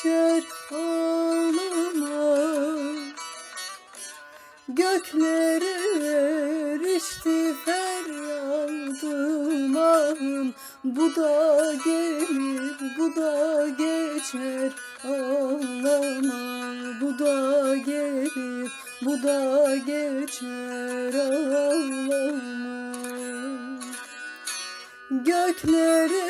düşer ağlamaz Göklere erişti feryadım ahım. Bu da gelir bu da geçer ağlama Bu da gelir bu da geçer ağlama Göklere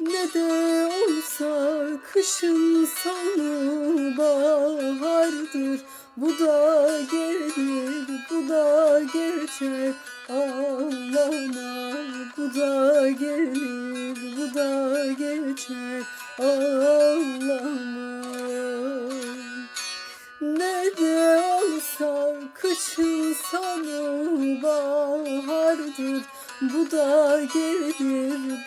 Ne de olsa kışın sonu bahardır. Bu da gelir, bu da geçer. Ağlama, bu da gelir, bu da geçer. Ağlama. Ne de olsa kışın sonu bahardır. Bu da gelir,